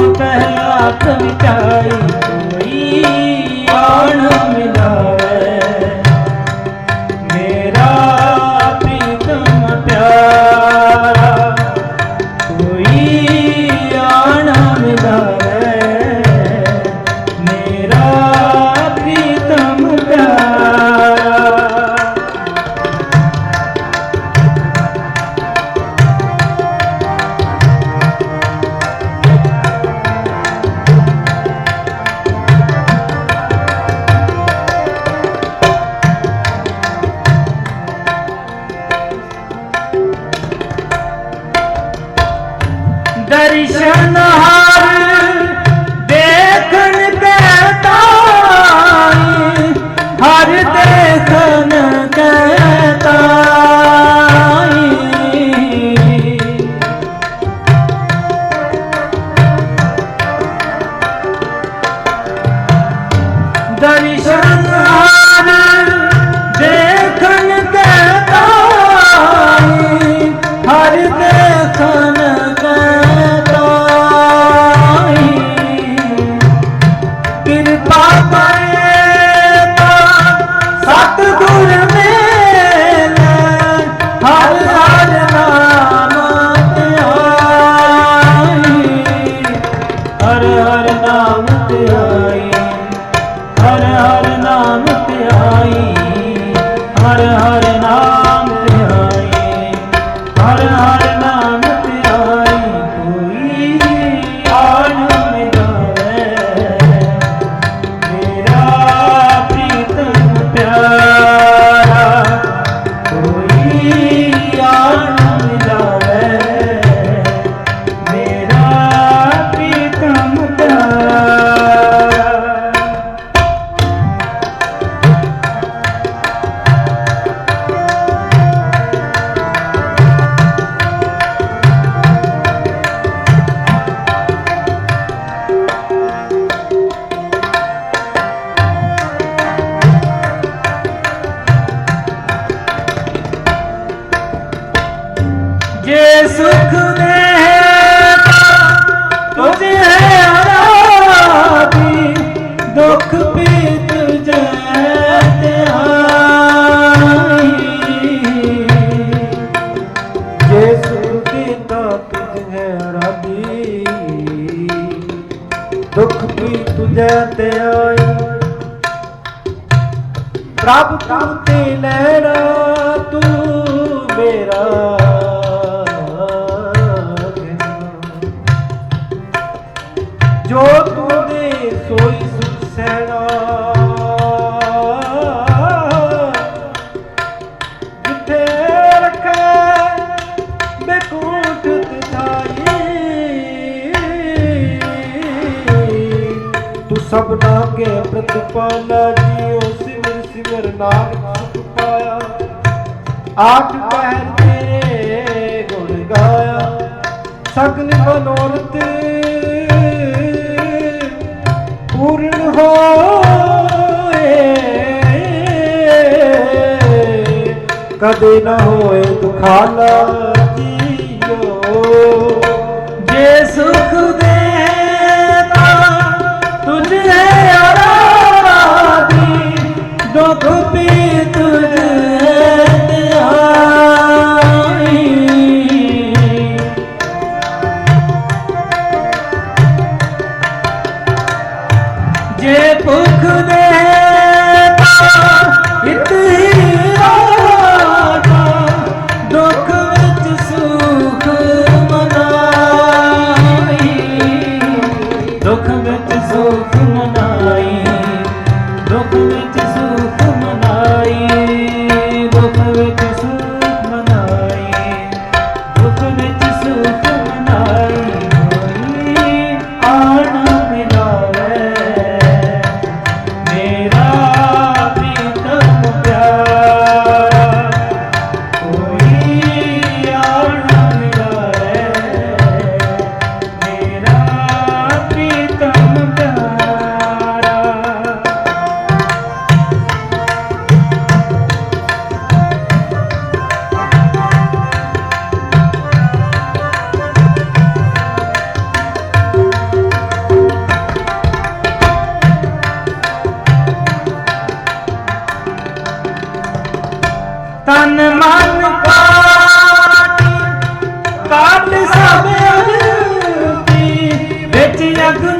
ਹਾਂ ਤਿਸ ਕੋਈ ਆਣ ਮਿਲਾਵੇ ਦਰਸ਼ਨ ਹਰ ਦੇਖਣ ਕਹਤਾਈ ਹਰ ਦੇਖਣ ਕਹਤਾਈ ਦਰਸ਼ਨ ਹਰ ਹਰ ਹਰ ਪ੍ਰਭ ਤੂੰ ਤੇ ਲੈਣਾ ਤੂੰ ਮੇਰਾ ਜੋ ਤੂੰ ਦੇ ਸੋਈ ਸੁਖ ਸੈਣਾ ਜਿੱਥੇ ਰੱਖੇ ਬੇਕੂਟ ਤਿਥਾਈ। ਤੂੰ ਸਭਨਾ ਕੇ ਪ੍ਰਤਿਪਾਲਾ ਜੀਓ ਸਿਮਰ ਨਾਨਕ ਸੁਖ ਪਾਇਆ ਆਠ ਪਹਿਰ ਤੇਰੇ ਗੁਣ ਗਾਇਆ। ਸਗਲ ਮਨੋਰਥ ਪੂਰਨ ਹੋਏ। ਕਦੇ ਨਾ ਹੋਏ ਦੁਖਾਲਾ। ਜੇ ਭੁਖ ਦੇ ਤਾਂ ਹੀ 작은